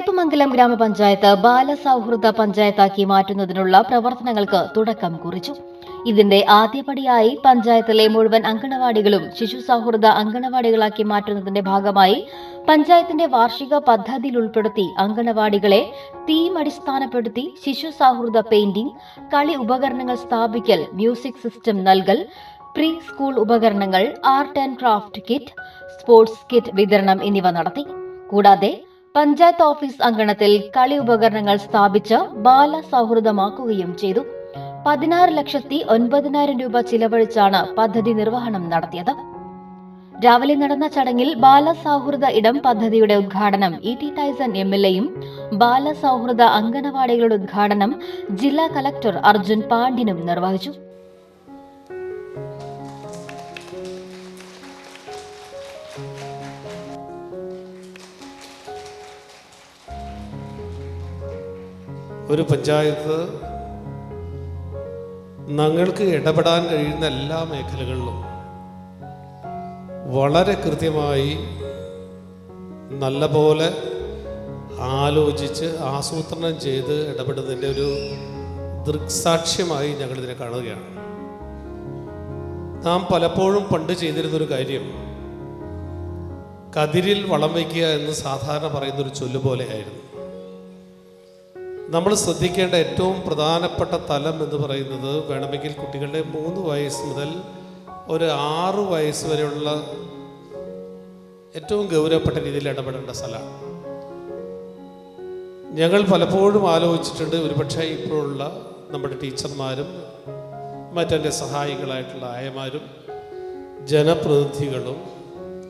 കയ്പമംഗലം ഗ്രാമപഞ്ചായത്ത് ബാലസൗഹൃദ പഞ്ചായത്താക്കി മാറ്റുന്നതിനുള്ള പ്രവർത്തനങ്ങൾക്ക് തുടക്കം കുറിച്ചു. ഇതിന്റെ ആദ്യപടിയായി പഞ്ചായത്തിലെ മുഴുവൻ അങ്കണവാടികളും ശിശു സൗഹൃദ അങ്കണവാടികളാക്കി മാറ്റുന്നതിന്റെ ഭാഗമായി പഞ്ചായത്തിന്റെ വാർഷിക പദ്ധതിയിൽ ഉൾപ്പെടുത്തി അങ്കണവാടികളെ തീം അടിസ്ഥാനപ്പെടുത്തി ശിശു സൗഹൃദ പെയിന്റിംഗ് കളി ഉപകരണങ്ങൾ സ്ഥാപിക്കൽ മ്യൂസിക് സിസ്റ്റം നൽകൽ പ്രീ സ്കൂൾ ഉപകരണങ്ങൾ art and craft kit sports kit വിതരണം എന്നിവ നടത്തി. കൂടാതെ പഞ്ചായത്ത് ഓഫീസ് അങ്കണത്തിൽ കളി ഉപകരണങ്ങൾ സ്ഥാപിച്ച് ബാല സൗഹൃദമാക്കുകയും ചെയ്തു. പതിനാറ് ലക്ഷത്തി ഒൻപതിനായിരം രൂപ ചിലവഴിച്ചാണ് പദ്ധതി നിർവഹണം നടത്തിയത്. രാവിലെ നടന്ന ചടങ്ങിൽ ബാലസൗഹൃദ ഇടം പദ്ധതിയുടെ ഉദ്ഘാടനം E T Tyson M L എയും ബാലസൗഹൃദ അംഗനവാടികളുടെ ഉദ്ഘാടനം ജില്ലാ കലക്ടർ അർജുൻ പാണ്ഡ്യനും നിർവഹിച്ചു. ഒരു പഞ്ചായത്ത് ഞങ്ങൾക്ക് ഇടപെടാൻ കഴിയുന്ന എല്ലാ മേഖലകളിലും വളരെ കൃത്യമായി നല്ലപോലെ ആലോചിച്ച് ആസൂത്രണം ചെയ്ത് ഇടപെടുന്നതിന്റെ ഒരു ദൃക്സാക്ഷ്യമായി ഞങ്ങളിതിനെ കാണുകയാണ്. നാം പലപ്പോഴും പണ്ട് ചെയ്തിരുന്നൊരു കാര്യം കതിരിൽ വളം വയ്ക്കുക എന്ന് സാധാരണ പറയുന്നൊരു ചൊല്ല് പോലെയായിരുന്നു നമ്മൾ ശ്രദ്ധിക്കേണ്ട ഏറ്റവും പ്രധാനപ്പെട്ട തലം എന്ന് പറയുന്നത് വേണമെങ്കിൽ കുട്ടികളുടെ മൂന്ന് വയസ്സ് മുതൽ ഒരു ആറ് വയസ്സ് വരെയുള്ള ഏറ്റവും ഗൗരവപ്പെട്ട രീതിയിൽ ഇടപെടേണ്ട സ്ഥലമാണ് ഞങ്ങൾ പലപ്പോഴും ആലോചിച്ചിട്ടുണ്ട് ഒരുപക്ഷെ ഇപ്പോഴുള്ള നമ്മുടെ ടീച്ചർമാരും മറ്റെന്റെ സഹായികളായിട്ടുള്ള ആയമാരും ജനപ്രതിനിധികളും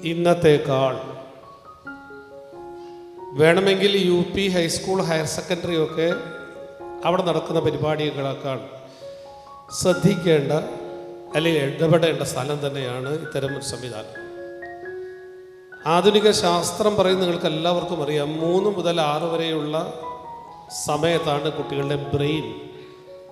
ഇന്നത്തേക്കാൾ വേണമെങ്കിൽ U P high school higher secondary ഒക്കെ അവിടെ നടക്കുന്ന പരിപാടികളേക്കാൾ ശ്രദ്ധിക്കേണ്ട അല്ലെങ്കിൽ ഇടപെടേണ്ട സ്ഥലം തന്നെയാണ് ഇത്തരം ഒരു സംവിധാനം. ആധുനിക ശാസ്ത്രം പറയുന്ന നിങ്ങൾക്ക് എല്ലാവർക്കും അറിയാം. മൂന്ന് മുതൽ ആറ് വരെയുള്ള സമയത്താണ് കുട്ടികളുടെ ബ്രെയിൻ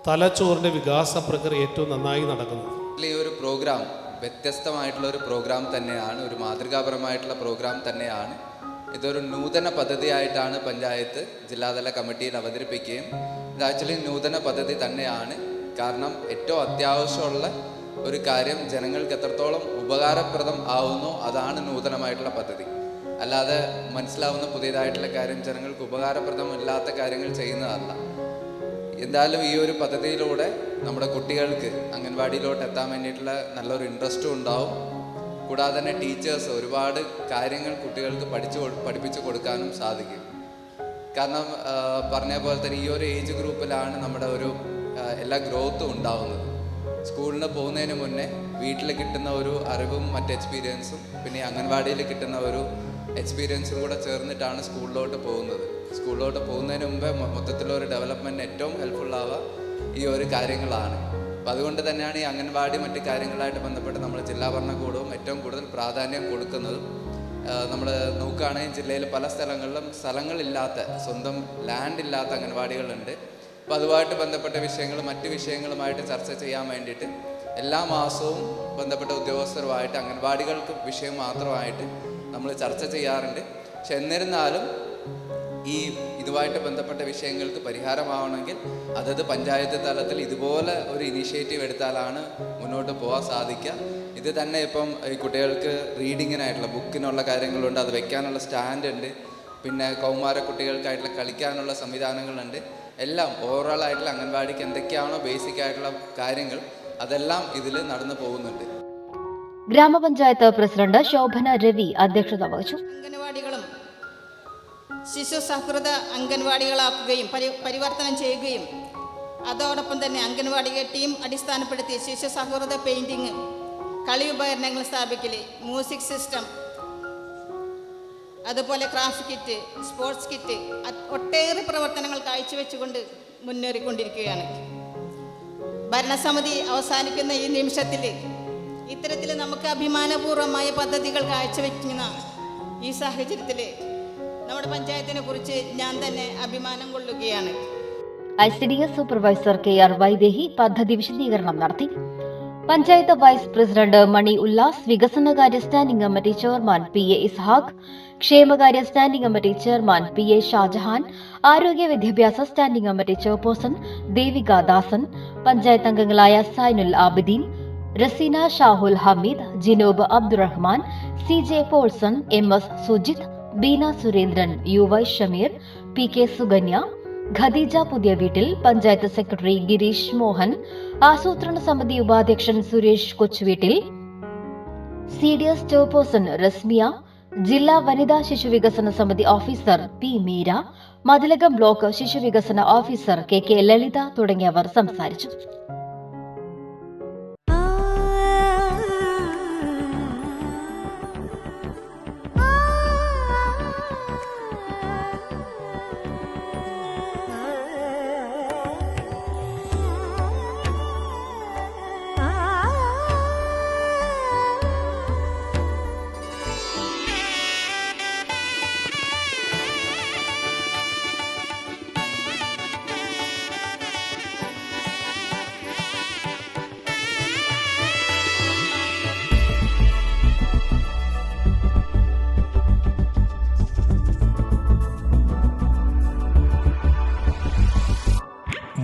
തലച്ചോറിന്റെ വികാസ പ്രക്രിയ ഏറ്റവും നന്നായി നടക്കുന്നത്. ഈ ഒരു പ്രോഗ്രാം വ്യത്യസ്തമായിട്ടുള്ള ഒരു പ്രോഗ്രാം തന്നെയാണ് ഒരു മാതൃകാപരമായിട്ടുള്ള പ്രോഗ്രാം തന്നെയാണ് ഇതൊരു നൂതന പദ്ധതിയായിട്ടാണ് പഞ്ചായത്ത് ജില്ലാതല കമ്മിറ്റിയിൽ അവതരിപ്പിക്കുകയും ഇത് ആക്ച്വലി നൂതന പദ്ധതി തന്നെയാണ്. കാരണം ഏറ്റവും അത്യാവശ്യമുള്ള ഒരു കാര്യം ജനങ്ങൾക്ക് എത്രത്തോളം ഉപകാരപ്രദം ആവുന്നോ അതാണ് നൂതനമായിട്ടുള്ള പദ്ധതി. അല്ലാതെ മനസ്സിലാവുന്ന പുതിയതായിട്ടുള്ള കാര്യം ജനങ്ങൾക്ക് ഉപകാരപ്രദമില്ലാത്ത കാര്യങ്ങൾ ചെയ്യുന്നതല്ല. എന്തായാലും ഈ ഒരു പദ്ധതിയിലൂടെ നമ്മുടെ കുട്ടികൾക്ക് അംഗൻവാടിയിലോട്ട് എത്താൻ വേണ്ടിയിട്ടുള്ള നല്ലൊരു ഇൻട്രസ്റ്റും ഉണ്ടാവും. കൂടാതെ തന്നെ ടീച്ചേഴ്സ് ഒരുപാട് കാര്യങ്ങൾ കുട്ടികൾക്ക് പഠിച്ചു പഠിപ്പിച്ചു കൊടുക്കാനും സാധിക്കും. കാരണം പറഞ്ഞ പോലെ തന്നെ ഈ ഒരു ഏജ് ഗ്രൂപ്പിലാണ് നമ്മുടെ ഒരു എല്ലാ ഗ്രോത്തും ഉണ്ടാവുന്നത്. സ്കൂളിന് പോകുന്നതിന് മുന്നേ വീട്ടിൽ കിട്ടുന്ന ഒരു അറിവും മറ്റ് എക്സ്പീരിയൻസും പിന്നെ അംഗൻവാടിയിൽ കിട്ടുന്ന ഒരു എക്സ്പീരിയൻസും കൂടെ ചേർന്നിട്ടാണ് സ്കൂളിലോട്ട് പോകുന്നത്. സ്കൂളിലോട്ട് പോകുന്നതിന് മുമ്പേ മൊത്തത്തിലുള്ള മൊത്തത്തിലൊരു ഡെവലപ്മെന്റ് ഏറ്റവും ഹെൽപ്ഫുൾ ആവുക ഈ ഒരു കാര്യങ്ങളാണ്. അപ്പം അതുകൊണ്ട് തന്നെയാണ് ഈ അംഗൻവാടി മറ്റ് കാര്യങ്ങളായിട്ട് ബന്ധപ്പെട്ട് നമ്മൾ ജില്ലാ ഭരണകൂടവും ഏറ്റവും കൂടുതൽ പ്രാധാന്യം കൊടുക്കുന്നതും നമ്മൾ നോക്കുകയാണെങ്കിൽ ജില്ലയിൽ പല സ്ഥലങ്ങളിലും സ്ഥലങ്ങളില്ലാത്ത സ്വന്തം ലാൻഡ് ഇല്ലാത്ത അംഗൻവാടികളുണ്ട്. അപ്പോൾ അതുമായിട്ട് ബന്ധപ്പെട്ട വിഷയങ്ങൾ മറ്റ് വിഷയങ്ങളുമായിട്ട് ചർച്ച ചെയ്യാൻ വേണ്ടിയിട്ട് എല്ലാ മാസവും ബന്ധപ്പെട്ട ഉദ്യോഗസ്ഥരുമായിട്ട് അംഗൻവാടികൾക്ക് വിഷയം മാത്രമായിട്ട് നമ്മൾ ചർച്ച ചെയ്യാറുണ്ട്. പക്ഷെ എന്നിരുന്നാലും ഈ ഇതുമായിട്ട് ബന്ധപ്പെട്ട വിഷയങ്ങൾക്ക് പരിഹാരമാവണമെങ്കിൽ അതത് പഞ്ചായത്ത് തലത്തിൽ ഇതുപോലെ ഒരു ഇനീഷ്യേറ്റീവ് എടുത്താലാണ് മുന്നോട്ട് പോകാൻ സാധിക്കുക. ഇത് തന്നെ ഇപ്പം ഈ കുട്ടികൾക്ക് റീഡിങ്ങിനായിട്ടുള്ള ബുക്കിനുള്ള കാര്യങ്ങളുണ്ട് അത് വെക്കാനുള്ള സ്റ്റാൻഡ് ഉണ്ട് പിന്നെ കൗമാര കുട്ടികൾക്കായിട്ടുള്ള കളിക്കാനുള്ള സംവിധാനങ്ങളുണ്ട്. എല്ലാം ഓവറോൾ ആയിട്ടുള്ള അംഗൻവാടിക്ക് എന്തൊക്കെയാണോ ബേസിക് ആയിട്ടുള്ള കാര്യങ്ങൾ അതെല്ലാം ഇതിൽ നടന്നു പോകുന്നുണ്ട്. ഗ്രാമപഞ്ചായത്ത് പ്രസിഡന്റ് ശോഭന രവി അധ്യക്ഷത വഹിച്ചു. ശിശു സൗഹൃദ അംഗൻവാടികളാക്കുകയും പരി പരിവർത്തനം ചെയ്യുകയും അതോടൊപ്പം തന്നെ അംഗൻവാടി ടീം അടിസ്ഥാനപ്പെടുത്തി ശിശു സൗഹൃദ പെയിന്റിങ് കളി ഉപകരണങ്ങൾ സ്ഥാപിക്കൽ മ്യൂസിക് സിസ്റ്റം അതുപോലെ ക്രാഫ്റ്റ് കിറ്റ് സ്പോർട്സ് കിറ്റ് ഒട്ടേറെ പ്രവർത്തനങ്ങൾ കാഴ്ചവെച്ചുകൊണ്ട് മുന്നേറിക്കൊണ്ടിരിക്കുകയാണ്. ഭരണസമിതി അവസാനിക്കുന്ന ഈ നിമിഷത്തിൽ ഇത്തരത്തിൽ നമുക്ക് അഭിമാനപൂർവമായ പദ്ധതികൾ കാഴ്ചവെക്കുന്ന ഈ സാഹചര്യത്തിൽ നമ്മുടെ പഞ്ചായത്തിനെ കുറിച്ച് ഞാൻ തന്നെ അഭിമാനം കൊള്ളുകയാണ്. I C D S supervisor K R Vaidehi പദ്ധതി വിശദീകരണം നടത്തി. പഞ്ചായത്ത് വൈസ് പ്രസിഡന്റ് മണി ഉല്ലാസ് വികസനകാര്യ standing committee chairman P A Ishaq ക്ഷേമകാര്യ standing committee chairman P A Shahjahan ആരോഗ്യ വിദ്യാഭ്യാസ standing committee chairperson Devika Dasan panchayat അംഗങ്ങളായ Zainul Abideen Razeena Shahul Hameed Jinob Abdurahman C J Paulson M S Sujith Beena Surendran U Y Shameer P K Suganya Khadeeja പുതിയ വീട്ടിൽ panchayat secretary Girish Mohan ആസൂത്രണ സമിതി ഉപാധ്യക്ഷൻ Suresh Kochuveettil C D S chairperson Rasmiya ജില്ലാ വനിതാ ശിശു വികസന സമിതി officer P Meera Mathilakam block ശിശു വികസന ഓഫീസർ കെ കെ ലളിത തുടങ്ങിയവർ സംസാരിച്ചു.